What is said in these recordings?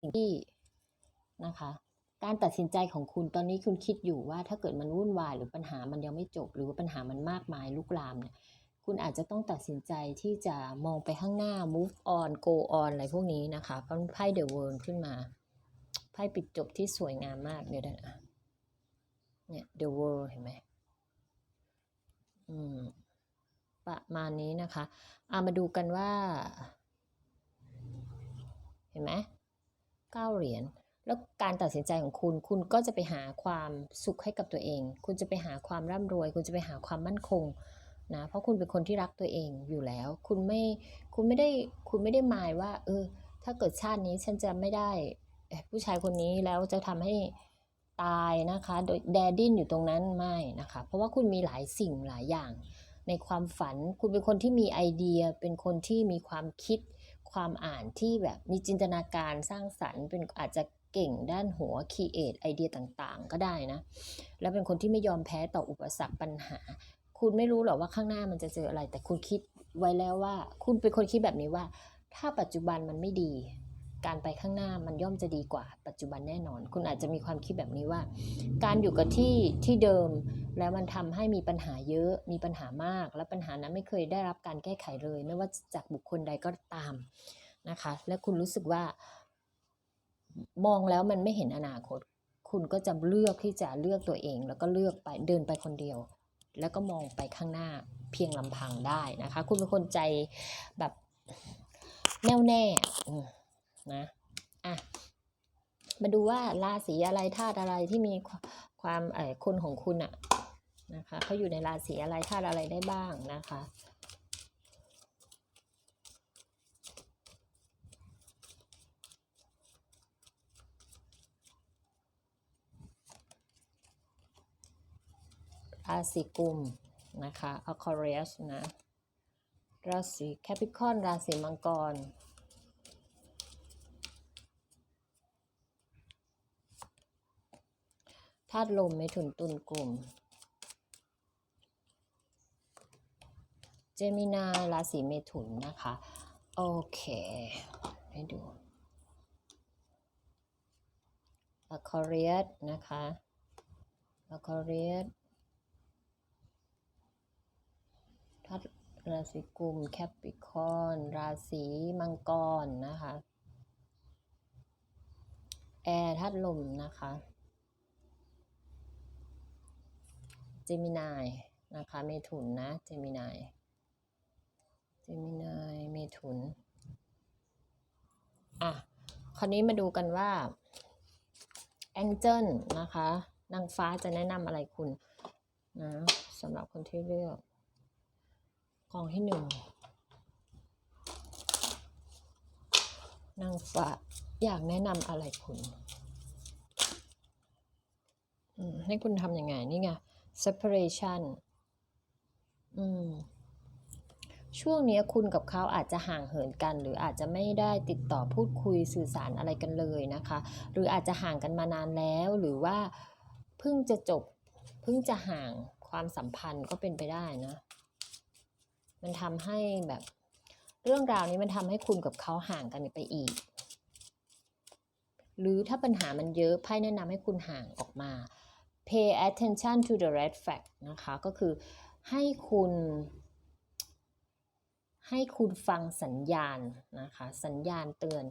สิ่งที่นะคะ การตัดสินใจของคุณตอนนี้คุณคิดอยู่ว่าถ้าเกิดมันวุ่นวายหรือปัญหามันยังไม่จบ หรือว่าปัญหามันมากมายลุกลามเนี่ยคุณอาจจะต้องตัดสินใจที่จะมองไปข้างหน้า move on go on อะไรพวกนี้นะคะเพราะไพ่ the world ขึ้นมาไพ่ปิดจบที่สวยงามมากเดี๋ยวนะเนี่ย the world เห็นไหมอืมประมาณนี้นะคะเอามาดูกันว่า เห็นไหม เก้าเหรียญ แล้วการตัดสินใจของคุณ คุณก็จะไปหาความสุขให้กับตัวเอง คุณจะไปหาความร่ำรวย คุณจะไปหาความมั่นคงนะ เพราะคุณเป็นคนที่รักตัวเองอยู่แล้ว คุณไม่ คุณไม่ได้ คุณไม่ได้หมายว่า เออ ถ้าเกิดชาตินี้ฉันจะไม่ได้เอ่อผู้ชายคนนี้แล้วจะทำให้ตายนะคะ โดยแดดิ้นอยู่ตรงนั้นไม่นะคะ เพราะว่าคุณมีหลายสิ่งหลายอย่าง ในความฝัน คุณเป็นคนที่มีไอเดีย เป็นคนที่มีความคิด ความอ่านที่แบบมีจินตนาการสร้างสรรค์ เป็นอาจจะเก่งด้านหัวคีเอทไอเดียต่างๆ ก็ได้นะ แล้วเป็นคนที่ไม่ยอมแพ้ต่ออุปสรรคปัญหา คุณไม่รู้หรอกว่าข้างหน้ามันจะเจออะไร แต่คุณคิดไว้แล้วว่า คุณเป็นคนคิดแบบนี้ว่า ถ้าปัจจุบันมันไม่ดี การไปข้างหน้ามันย่อมจะดีกว่าปัจจุบันแน่นอน คุณอาจจะมีความคิดแบบนี้ว่า การอยู่กับที่ที่เดิมแล้วมันทำให้มีปัญหาเยอะมีปัญหามาก และปัญหานั้นไม่เคยได้รับการแก้ไขเลย ไม่ว่าจากบุคคลใดก็ตามนะคะ และคุณรู้สึกว่ามองแล้วมันไม่เห็นอนาคต คุณก็จะเลือกที่จะเลือกตัวเอง แล้วก็เลือกไปเดินไปคนเดียว แล้วก็มองไปข้างหน้าเพียงลำพังได้นะคะ คุณเป็นคนใจแบบแน่วแน่ นะอะมาดูว่าราศีอะไรธาตุอะไรที่มีความความเอ่อคนของคุณอะนะคะเขาอยู่ในราศีอะไรธาตุอะไรได้บ้างนะคะราศีกุมนะคะ Aquarius นะ ราศี Capricorn ราศีมังกราตุลมเมถุนตุลกลุ่ม เจมินาราศีเมถุนนะคะ โอเค ให้ดู Aquarius นะคะ Aquarius ธาตุราศีกุมแคปิคอนราศีมังกรนะคะ แอร์ธาตุลมนะคะ เจมินายนะคะเมถุนนะเจมินายเจมินายเมถุนอะคราวนี้มาดูกันว่าแองเจิลนะคะนางฟ้าจะแนะนำอะไรคุณนะสำหรับคนที่เลือกกองที่หนึ่งนางฟ้าอยากแนะนำอะไรคุณให้คุณทำยังไงนี่ไง separation อืมช่วงนี้คุณกับเขาอาจจะห่างเหินกัน หรืออาจจะไม่ได้ติดต่อพูดคุยสื่อสารอะไรกันเลยนะคะ หรืออาจจะห่างกันมานานแล้วหรือว่าเพิ่งจะจบเพิ่งจะห่างความสัมพันธ์ก็เป็นไปได้นะ มันทำให้แบบ เรื่องราวนี้มันทำให้คุณกับเขาห่างกันไปอีก หรือถ้าปัญหามันเยอะไพ่แนะนำให้คุณห่างออกมา pay attention to the red flag นะคะ ก็คือให้คุณ ให้คุณฟังสัญญาณนะคะ สัญญาณเตือน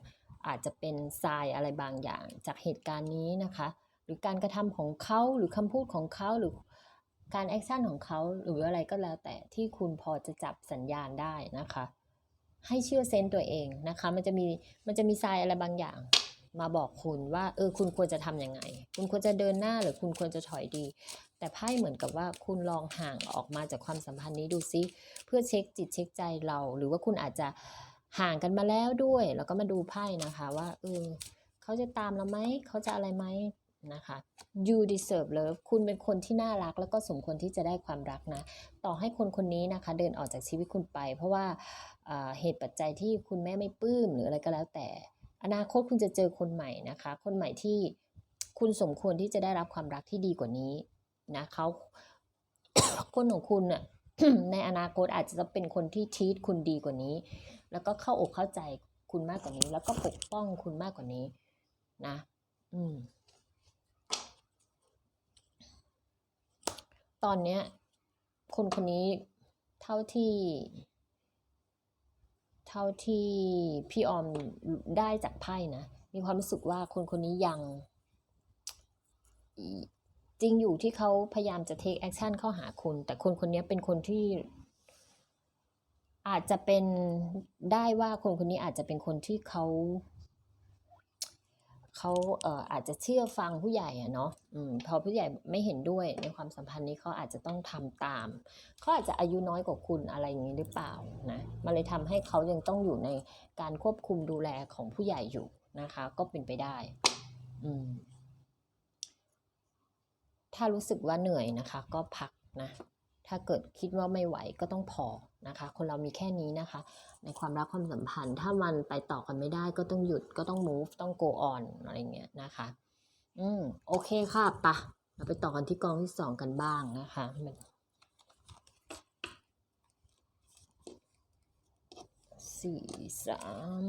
อาจจะเป็นทรายอะไรบางอย่าง จากเหตุการณ์นี้นะคะ หรือการกระทำของเขาหรือคำพูดของเขาหรือการแอคชั่นของเขาหรืออะไรก็แล้วแต่ที่คุณพอจะจับสัญญาณได้นะคะ ให้เชื่อเซนต์ตัวเองนะคะ มันจะมีมันจะมีทรายอะไรบางอย่าง มาบอกคุณว่าเออคุณควรจะทำยังไง คุณควรจะเดินหน้าหรือคุณควรจะถอยดี แต่ไพ่เหมือนกับว่าคุณลองห่างออกมาจากความสัมพันธ์นี้ดูซิเพื่อเช็คจิตเช็คใจเรา หรือว่าคุณอาจจะห่างกันมาแล้วด้วย แล้วก็มาดูไพ่นะคะว่าเออเขาจะตามเราไหมเขาจะอะไรไหมนะคะ you deserve love คุณเป็นคนที่น่ารัก แล้วก็สมควรที่จะได้ความรักนะ ต่อให้คนคนนี้นะคะ เดินออกจากชีวิตคุณไป เพราะว่าอ่าเหตุปัจจัยที่คุณแม่ไม่ปลื้มหรืออะไรก็แล้วแต่ อนาคตคุณจะเจอคนใหม่นะคะ คนใหม่ที่คุณสมควรที่จะได้รับความรักที่ดีกว่านี้นะเขาคนของคุณน่ะในอนาคตอาจจะเป็นคนที่ทีตคุณดีกว่านี้ แล้วก็เข้าอกเข้าใจคุณมากกว่านี้ แล้วก็ปกป้องคุณมากกว่านี้ นะ อืม ตอนเนี้ย คนคนนี้เท่าที่ เท่าที่พี่ออมได้จากไพ่นะ มีความรู้สึกว่าคนคนนี้ยัง จริงอยู่ที่เขาพยายามจะ take action เข้าหาคุณ แต่คนคนนี้เป็นคนที่ อาจจะเป็นได้ว่าคนคนนี้อาจจะเป็นคนที่เขา เขาเอ่ออาจจะเชื่อฟังผู้ใหญ่อะเนาะอืมพอผู้ใหญ่ไม่เห็นด้วยในความสัมพันธ์นี้เขาอาจจะต้องทำตามเขาอาจจะอายุน้อยกว่าคุณอะไรอย่างนี้หรือเปล่านะมันเลยทำให้เขายังต้องอยู่ในการควบคุมดูแลของผู้ใหญ่อยู่นะคะ ก็เป็นไปได้อืมถ้ารู้สึกว่าเหนื่อยนะคะ ก็พักนะ ถ้าเกิดคิดว่าไม่ไหวก็ต้องพอนะคะ คนเรามีแค่นี้นะคะ ในความรักความสัมพันธ์ ถ้ามันไปต่อกันไม่ได้ก็ต้องหยุดก็ต้อง move ต้อง go on อะไรเงี้ยนะคะ อืมโอเคค่ะปะเราไปต่อกันที่กองที่สองกันบ้างนะคะมันสี่สาม